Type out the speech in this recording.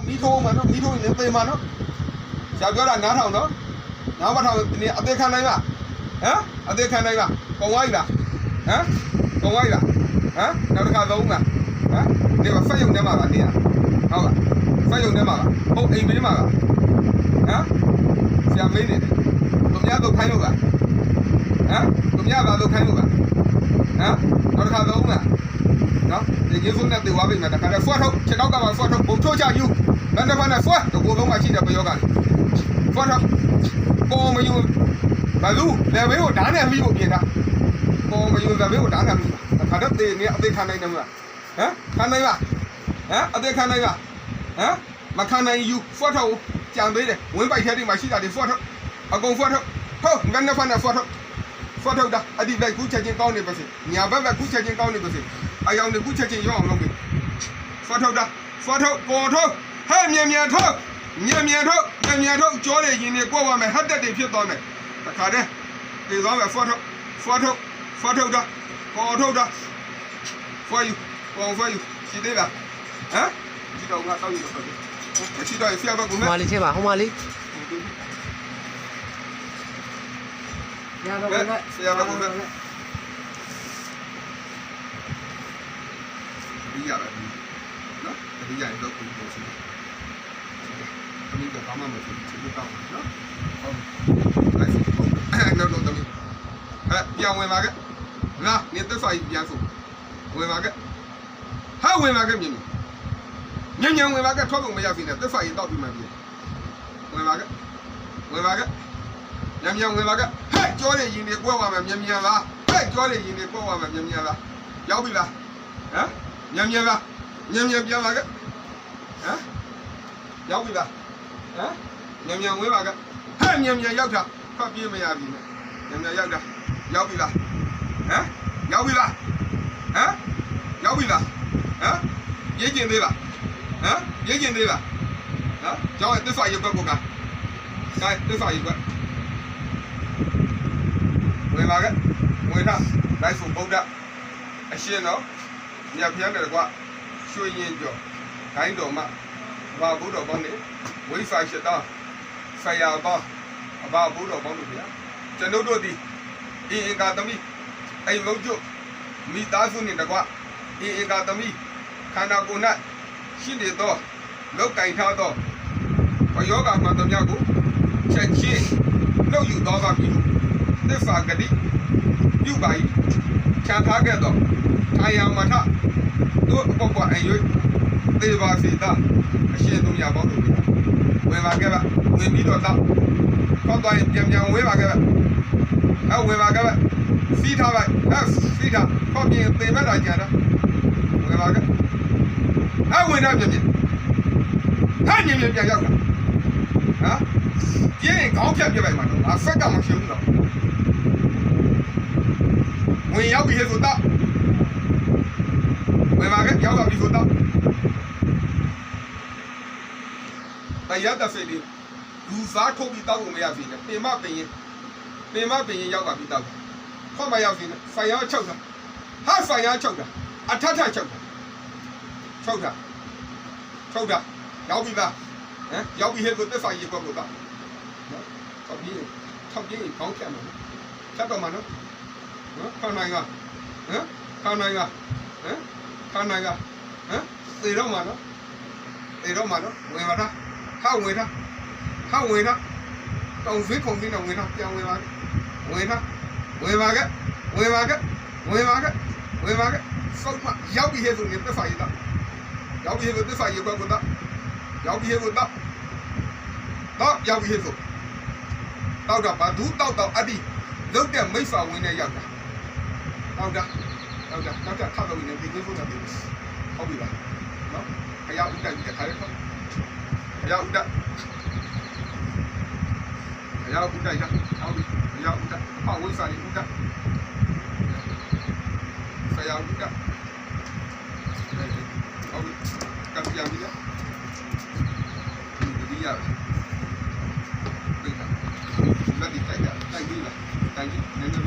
မီးထိုးမှနော်မီးထိုးရင်သေမှာနော်ဆရာပြောတာနားထောင်နော်နားမထောင်ဒီနေ့အသေးခံနိုင်ပါဟမ်အသေးခံနိုင်ပါပုံဝိုင်းလားဟမ်ပုံဝိုင်းလားဟမ်နောက်တစ်ခါသုံးလားဟမ်ဒီမှာဖက်ယုံထဲမှာပါနေရဟုတ်လားဖက်ယုံထဲမှာပါဟုတ်အိမ်ဘေးမှာပါဟမ်ဆရာမေးနေတယ်သူများတော့ခိုင်းလို့လားဟမ်သူများပါတော့ခိုင်းလို့လားဟမ်နောက်တစ်ခါသုံးလား နော်ဒီယေဆုနဲ့တေဝါပိမယ်တခါတည်းဖွက်ထုတ်ခြေထောက်ကမှဖွက်ထုတ်ဘုံထိုးချယူဘယ်နှဖက်နဲ့ဖွက်တကူလုံးမှရှိတဲ့ပယောဂလေးဖွက်ထုတ်ပေါ်မယူဘလူလေဘေးကိုဓာတ်နဲ့မိဖို့ပြင်တာပေါ်မယူလေဘေးကိုဓာတ်နဲ့မိတခါတည်းတေနေအသေးခံနိုင်တယ်မလားဟမ်ခံနိုင်ပါဟမ်အသေးခံနိုင်ပါဟမ်မခံနိုင်ယူဖွက်ထုတ်ကြံပေးတယ်ဝင်းပိုက်ထဲဒီမှာရှိတာဒီဖွက်ထုတ်အကုန်ဖွက်ထုတ်ဟုတ်ဘယ်နှဖက်နဲ့ဖွက်ထုတ် ဖွက်ထုတ်တာအဒီလိုက်ကူးချက်ချင်းကောင်းနေပါစေညာဘက်ဘက်ကူးချက်ချင်းကောင်းနေပါစေအယောင်တွေခုချက်ချင်းရောက်အောင်လုပ်ပြီဖော်ထုတ်တာဖော်ထုတ်ပေါ်ထုတ်ဟဲ့မြန်မြန်ထုတ်မြန်မြန်ထုတ်မြန်မြန်ထုတ်ကြောတွေရင်တွေကွက်သွားမယ်ဟတ်တက်တွေဖြစ်သွားမယ်တခါတည်းပြေသွားမယ်ဖော်ထုတ်ဖော်ထုတ်ဖော်ထုတ်တာပေါ်ထုတ်တာဖော်ယူပေါ်ဖော်ယူရှိသေးလားဟမ်ရှိတော့ငါတောက်ယူတော့မရှိတော့ဆရာဘကဟိုမယ်မလေးချင်းပါဟိုမလေး ရတော့လည်းဆရာဘကမယ်ဒီရတယ်နော်ဒီရရင်တော့ကိုကိုစီတမီးကဘာမှမဖြစ်ဘူးတော့နော်ဟုတ်အဲ့ဒါတော့တော့တမီးဟဲ့ပြန်ဝင်ပါကလာနေသက်ဆိုင်ပြန်ဆိုဝင်ပါကဟာဝင်ပါကမြင်ညညဝင်ပါကထွက်ကုန်မရပြီနဲ့သက်ဆိုင်တောက်ပြီးမှပြီဝင်ပါကဝင်ပါက ညညဝင်ပါကဟဲ့ကြောရရင်တွေကွက်သွားမယ်မြန်မြန်လားဟဲ့ကြောရရင်တွေကွက်သွားမယ်မြန်မြန်လားရောက်ပြီလားဟမ်မြန်မြန်လားမြန်မြန်ပြန်ပါကဟမ်ရောက်ပြီလားဟမ်မြန်မြန်ဝင်ပါကဟဲ့မြန်မြန်ရောက်တာဖတ်ပြေးမရပြီနဲ့မြန်မြန်ရောက်တာရောက်ပြီလားဟမ်ရောက်ပြီလားဟမ်ရောက်ပြီလားဟမ်ရေးကျင်သေးလားဟမ်ရေးကျင်သေးလားဟမ်ကျောင်းရဲ့သစ္စာရုပ်ဘက်ကောကဲသစ္စာရုပ်ဘက် ဝင်ပါကဝင်ထားလိုက်ဆိုဗုဒ္ဓအရှင်တော်မြတ်ဖျားတယ်ကွာရွှေရင်ကျော်ဂိုင်းတော်မှာဘာဘုဒ္ဓဘောင်းနေဝိစာရှိတာဆရာတော်အဘာဘုဒ္ဓဘောင်းတို့ဗျာကျွန်တို့တို့ဒီအင်အင်ကာသမီးအိမ်လုံးကျွတ်မိသားစုနေတကွာအင်အင်ကာသမီးခန္ဓာကိုယ်၌ရှိနေသောလောက်ကင်ထားသောဘယောဂမှန်သမျှကိုချက်ချင်းနှုတ်ယူတော်ပါပြီ သစ္စာဂတိပြုပါ၏ခြံထားခဲ့သောထာယာမထတို့အပေါ်ကအယွေသေပါစေသာအရှင်သူညာပေါင်းတို့ဝင်ပါခဲ့ပါဝင်ပြီးတော့တော့ကောက်သွားရင်ပြန်ပြန်ဝဲပါခဲ့ပါအဲဝင်ပါခဲ့ပါစီးထားပါအဲစီးထားကောက်ပြင်သေမဲ့တာကြာတာဝင်ပါခဲ့အဲဝင်တော့ပြန်ပြန်ဟာညင်ပြန်ပြန်ရောက်တာဟမ်ပြင်းခေါင်းဖြတ်ပြလိုက်မှာတော့ငါဆက်ကမဖြစ်ဘူးတော့ ဝင်ရောက်ပြီဆိုတော့ဝင်ပါခဲ့ရောက်ပါပြီဆိုတော့တရားတဖေးလေးလူစားထုတ်ပြီးတောက်လို့မရပြီနဲ့ပင်မပင်ရင်ပင်မပင်ရင်ရောက်ပါပြီတောက်ခွန်မရောက်ပြီနဲ့ဆိုင်ရောချုပ်တာဟာဆိုင်ရောချုပ်တာအထထချုပ်တာချုပ်တာချုပ်တာရောက်ပြီလားဟမ်ရောက်ပြီဟဲ့ဆိုသက်ဆိုင်ရေကွက်ကိုတော့နော်ထောက်ပြီးထောက်ပြီးခေါင်းဖြတ်မှာနော်ဖြတ်တော့မှာနော်နော်ခေါင်းနိုင်ကဟမ်ခေါင်းနို င်ကဟမ်ခေါင်းနိုင်ကဟမ်သေတော့မှာနော်သေတော့မှာနော်ဝင်ပါလားဟောက်ဝင်တာဟောက်ဝင်တာတောင်ဆွေးခုံပြီးတော့ဝင်တာပြန်ဝင်ပါဝင်တာဝင်ပါကဝင်ပါကဝင်ပါကဝင်ပါကစောက်မရောက်ပြီဟဲ့ဆိုနေသက်ဆိုင်ရတော့ရောက်ပြီဟဲ့ဆိုသက်ဆိုင်ရကွက်ကိုတော့ရောက်ပြီဟဲ့ကိုတော့တော့ရောက်ပြီဟဲ့ဆို တောက်တာဘာသူတောက်တော့အတိလုတ်တဲ့မိစ္ဆာဝင်နဲ့ရောက်တာတောက်တာတောက်တာတောက်တာထောက်တော့နေဒီလိုဆိုတာဟုတ်ပြီလားနော်ခရောက်ဥတိုက်ပြီးခါရတော့ခရောက်ဥတိုက်ခရောက်ဥတိုက်ရဟုတ်ပြီခရောက်ဥတိုက်ဟောဝိစာရီဥတိုက်ခရောက်ဥတိုက်ဟုတ်ပြီကပ်ပြန်ပြီလားဒီရပြီ